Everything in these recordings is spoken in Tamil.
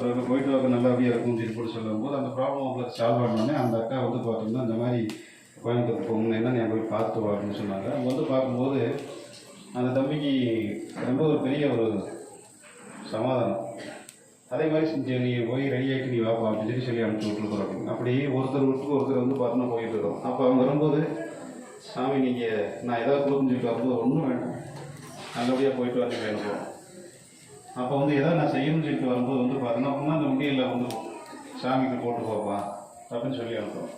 ஒரு போயிட்டு வர நல்லபடியாக இருக்கும் அப்படின்னு போட்டு சொல்லும்போது அந்த ப்ராப்ளம் உங்களுக்கு சால்வ் ஆனோடனே அந்த அக்கா வந்து பார்த்தீங்கன்னா இந்த மாதிரி கோயம்புத்தூர் போகணும் என்ன நீ போய் பார்த்து வா அப்படின்னு சொன்னாங்க. அவங்க வந்து பார்க்கும்போது அந்த தம்பிக்கு ரொம்ப ஒரு பெரிய ஒரு சமாதானம். அதே மாதிரி செஞ்சு நீ போய் ரெடி ஆகிட்டு நீ வாப்பா அப்படின்னு சொல்லி சொல்லி அனுப்பிச்சு விட்டுருக்குறோம் அப்படி ஒருத்தர் விட்டு ஒருத்தர் வந்து பார்த்தோன்னா போயிட்டு இருக்கோம். அப்போ அவங்க வரும்போது சாமி நீங்கள் நான் ஏதாவது கொடுக்குன்னு சொல்லிட்டு வரும்போது ஒன்றும் வேண்டாம். நல்லபடியாக போயிட்டு வந்து வேணும் அப்போ வந்து எதாவது நான் செய்யணும்னு சொல்லிட்டு வரும்போது வந்து பார்த்தோன்னா அப்படின்னா அந்த முடியல வந்து சாமிக்கு போட்டு போப்பா அப்படின்னு சொல்லி அனுப்புகிறோம்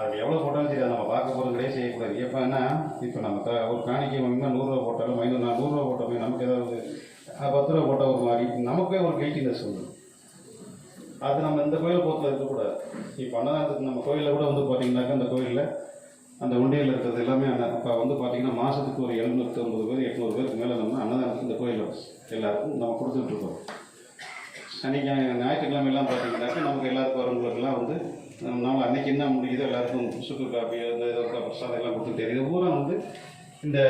அது எவ்வளோ போட்டாலும் சரி அதை நம்ம பார்க்க போகிறது கிடையாது செய்யக்கூடாது. எப்போன்னா இப்போ நம்ம த ஒரு காணிக்கை வாங்கினா நூறுரூவா போட்டாலும் ஐநூறு நான் நூறுரூவா போட்டோமே நமக்கு ஏதாவது பத்து ரூபா போட்டால் ஒரு மாதிரி நமக்கே ஒரு கெல்ட்டினஸ் வந்து அது நம்ம இந்த கோயிலை பொறுத்த இருக்கக்கூடாது இப்போ அன்னதானத்துக்கு நம்ம கோயிலில் கூட வந்து பார்த்தீங்கன்னாக்கா அந்த கோயிலில் அந்த உண்டியில் இருக்கிறது எல்லாமே அன்ன- இப்போ வந்து பார்த்தீங்கன்னா மாதத்துக்கு ஒரு எழுநூற்றி ஐம்பது பேர் எட்நூறு பேருக்கு மேலே நம்ம அன்னதானம் இந்த கோயிலில் எல்லாருக்கும் நம்ம கொடுத்துட்ருக்கோம் சனிக்கிழமை ஞாயிற்றுக்கிழமையெல்லாம் பார்த்தீங்கன்னாக்கா நமக்கு எல்லாருக்கும் வரவங்களுக்கெல்லாம் வந்து நம்ம அன்னைக்கு என்ன முடியுதோ எல்லாருக்கும் சுக்கு காப்பி அந்த ஏதோ பிரசாதம் எல்லாம் கொடுத்துட்டு இது பூரா வந்து இந்த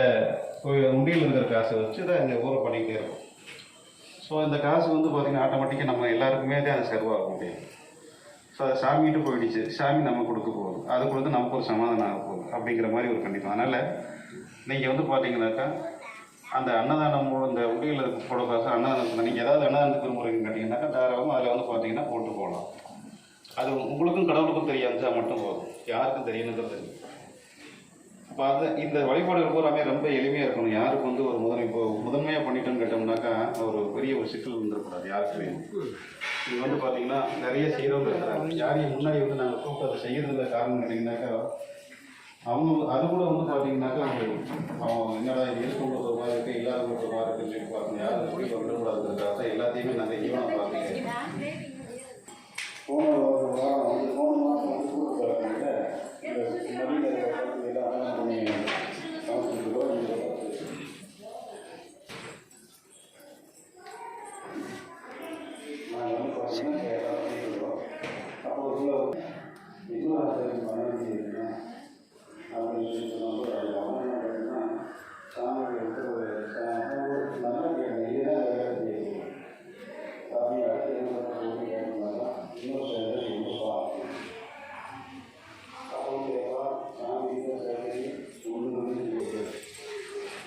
கோயில் இருக்கிற காசை வச்சு தான் இந்த ஊரை பண்ணிக்கிட்டே இருக்கும். ஸோ இந்த காசு வந்து பார்த்திங்கன்னா ஆட்டோமேட்டிக்காக நம்ம எல்லாருக்குமே தான் அது செலவாக முடியும் சாமிகிட்ட போயிடுச்சு. சாமி நம்ம கொடுக்க போகுது. அது கொடுத்து நமக்கு ஒரு சமாதானம் ஆக போகுது. அப்படிங்கிற மாதிரி ஒரு கண்டிப்பாக அதனால் நீங்கள் வந்து பார்த்தீங்கன்னாக்கா அந்த அன்னதானம் மூலம் இந்த உடையில் இருக்க போட காசு அன்னதானம் நீங்கள் ஏதாவது அன்னதானத்துக்கு முறைன்னு கேட்டிங்கன்னாக்கா தாராளமாக அதில் வந்து பார்த்தீங்கன்னா போட்டு போகலாம். அது உங்களுக்கும் கடவுளுக்கும் தெரியாது மட்டும் போதும். யாருக்கும் தெரியணுங்கிறது இப்போ அது இந்த வழிபாடுகள் பூராமே ரொம்ப எளிமையாக இருக்கணும். யாருக்கு வந்து ஒரு முதன்மை இப்போ முதன்மையாக பண்ணிட்டோம்னு கேட்டோம்னாக்கா ஒரு பெரிய ஒரு சிக்கல் வந்துடக்கூடாது யாருக்குமே இது வந்து பார்த்தீங்கன்னா நிறைய செய்கிறவங்க இருக்கிறாங்க யாரையும் முன்னாடி வந்து நாங்கள் கூப்பிட்டு அதை செய்யறதுல காரணம் கேட்டிங்கனாக்கா அவங்க அது கூட வந்து பார்த்தீங்கன்னாக்கா அவங்க அவங்க என்னடா இது இருக்கவங்களுக்கு ஒரு மாதிரி இருக்குது இல்லாதவங்களுக்கு ஒரு மாதிரி இருக்குன்னு சொல்லி பார்க்கணும் யாரும் சொல்லி விடக்கூடாதுங்கிறதுக்காக தான் எல்லாத்தையுமே நாங்கள் ஈவனாக பார்த்தீங்க போன ஒரு வாரம் வந்து போன மாதம் வந்து கூட்டு போகிறாங்க இந்த மதியில் எல்லாம் பண்ணி சமைச்சிருக்கோம் இங்கே பார்த்து நான் வந்து பார்த்தீங்கன்னா கேரளா போயிருக்கோம் அப்போ உள்ள இன்னொரு ஆசிரியர் பண்ண வேண்டியதுங்க அப்படின்னு சொல்லி சொன்னபோது அது அவன் என்ன பண்ணுன்னா சாமிக்கு வந்து ஒரு சா- ஒரு நல்ல கேள்வி இதுதான் வேலை செய்யணும் சாமி அடுத்து என்ன பண்ண கேட்கணும்னா இன்னொரு சேவை கொடுப்பா அப்போ கேட்பா சாமி சேவை ஒன்று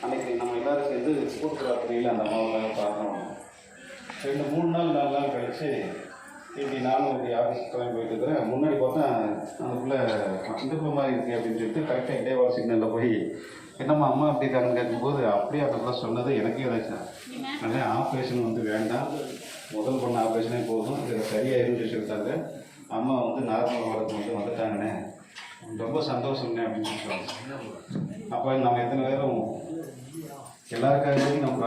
அன்னைக்கு நம்ம எல்லாரும் சேர்ந்து கூட்டு ராத்திரியில் அந்த அம்மாவுக்காக பார்க்கணும். ரெண்டு மூணு நாள் நாலு நாள் கழிச்சு இப்படி நானும் இப்படி ஆஃபீஸ் கிளம்பி போயிட்டு இருக்கிறேன். முன்னாடி பார்த்தா அந்த பிள்ளை இந்த மாதிரி இருக்கு அப்படின்னு சொல்லிட்டு கரெக்டாக இடைவாள சிக்னலில் போய் என்னம்மா அம்மா அப்படி இருக்காங்கன்னு கேட்கும்போது அப்படியே பிள்ளை சொன்னது எனக்கே ஏதாச்சும் அதே ஆப்ரேஷன் வந்து வேண்டாம். முதல் பண்ண ஆப்ரேஷனே போதும். இதில் சரியாயிருன்னு சொல்லிட்டாங்க அம்மா வந்து நார்மல் வரதுக்கு மட்டும் வந்துட்டாங்கண்ணே. ரொம்ப சந்தோஷம்ண்ணே அப்படின்னு சொல்லி சொல்லுவாங்க அப்போ நம்ம எத்தனை பேரும் எல்லாருக்காகவும் நம்ம